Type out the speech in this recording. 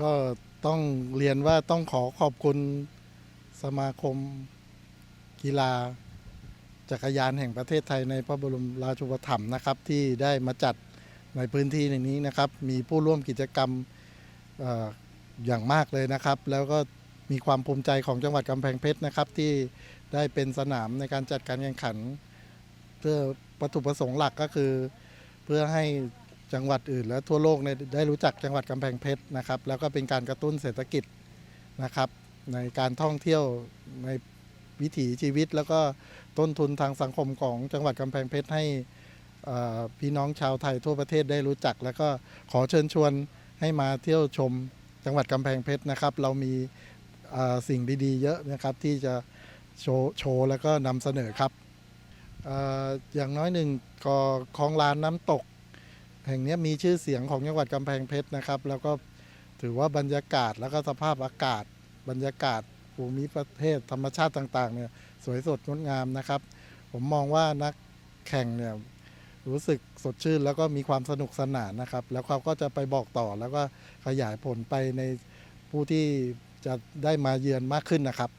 ก็ต้องเรียนว่าต้องขอขอบคุณสมาคมกีฬาจักรยานแห่งประเทศไทยในพระบรมราชูปถัมภ์นะครับ ที่ได้มาจัดในพื้นที่ในนี้นะครับ มีผู้ร่วมกิจกรรมอออย่างมากเลยนะครับ แล้วก็มีความภูมิใจของจังหวัดกำแพงเพชรนะครับ ที่ได้เป็นสนามในการจัดการแข่งขัน เพื่อวัตถุประสงค์หลักก็คือ เพื่อให้ จังหวัดอื่น และทั่วโลกได้รู้จักจังหวัดกำแพงเพชรนะครับ แล้วก็เป็นการกระตุ้นเศรษฐกิจนะครับ ในการท่องเที่ยวในวิถีชีวิต แล้วก็ต้นทุนทางสังคมของจังหวัดกำแพงเพชรให้พี่น้องชาวไทยทั่วประเทศได้รู้จัก แล้วก็ขอเชิญชวนให้มาเที่ยวชมจังหวัดกำแพงเพชรนะครับ เรามีสิ่งดีๆ เยอะนะครับที่จะโชว์โชว์แล้วก็นำเสนอครับอออย่างน้อยหนึ่งก็คลองลานน้ำตก แห่งนี้มีชื่อเสียงของจังหวัดกำแพงเพชรนะครับ แล้วก็ถือว่าบรรยากาศแล้วก็สภาพอากาศ บรรยากาศภูมิประเทศธรรมชาติต่างๆเนี่ยสวยสดงดงามนะครับ ผมมองว่านักแข่งเนี่ยรู้สึกสดชื่น แล้วก็มีความสนุกสนานนะครับ แล้วเขาก็จะไปบอกต่อแล้วก็ขยายผลไปในผู้ที่จะได้มาเยือนมากขึ้นนะครับ